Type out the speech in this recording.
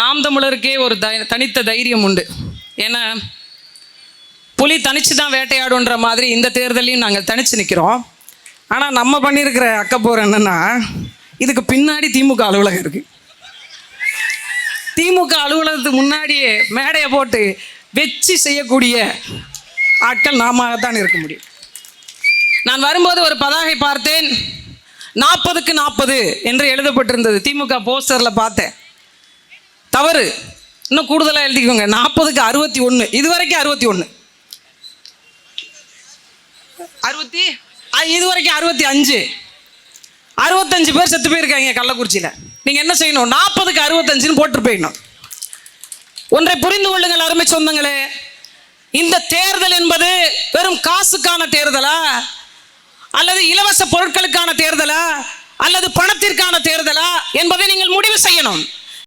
நாம் தமிழருக்கே ஒரு தை தனித்த தைரியம் உண்டு. ஏன்னா புலி தனித்து தான் வேட்டையாடுன்ற மாதிரி இந்த தேர்தலையும் நாங்கள் தனித்து நிற்கிறோம் ஆனால் நம்ம பண்ணியிருக்கிற அக்கப்போர் என்னன்னா இதுக்கு பின்னாடி திமுக அலுவலகம் இருக்குது திமுக அலுவலகத்துக்கு முன்னாடியே மேடையை போட்டு வெச்சு செய்யக்கூடிய ஆட்கள் நாம தான் இருக்க முடியும். நான் வரும்போது ஒரு பதாகை பார்த்தேன். நாற்பதுக்கு நாற்பது என்று எழுதப்பட்டிருந்தது. திமுக போஸ்டரில் பார்த்தேன். தவறு. இன்னும் கூடுதலாக எழுதிக்கோங்க. நாற்பதுக்கு அறுபத்தி ஒன்று இது வரைக்கும் அறுபத்தி ஒன்று அறுபத்தி? இது வரைக்கும் அறுபத்தி அஞ்சு. அறுபத்தஞ்சு பேர் செத்து போயிருக்காங்க கள்ளக்குறிச்சியில். நீங்கள் என்ன செய்யணும்? நாற்பதுக்கு அறுபத்தஞ்சுன்னு போட்டு போயிடணும். ஒன்றை புரிந்து கொள்ளுங்கள் அருமை சொந்தங்களே. இந்த தேர்தல் என்பது வெறும் காசுக்கான தேர்தலா? அல்லது இலவச பொருட்களுக்கான தேர்தலா? அல்லது பணத்திற்கான தேர்தலா? என்பதை நீங்கள் முடிவு செய்யணும்.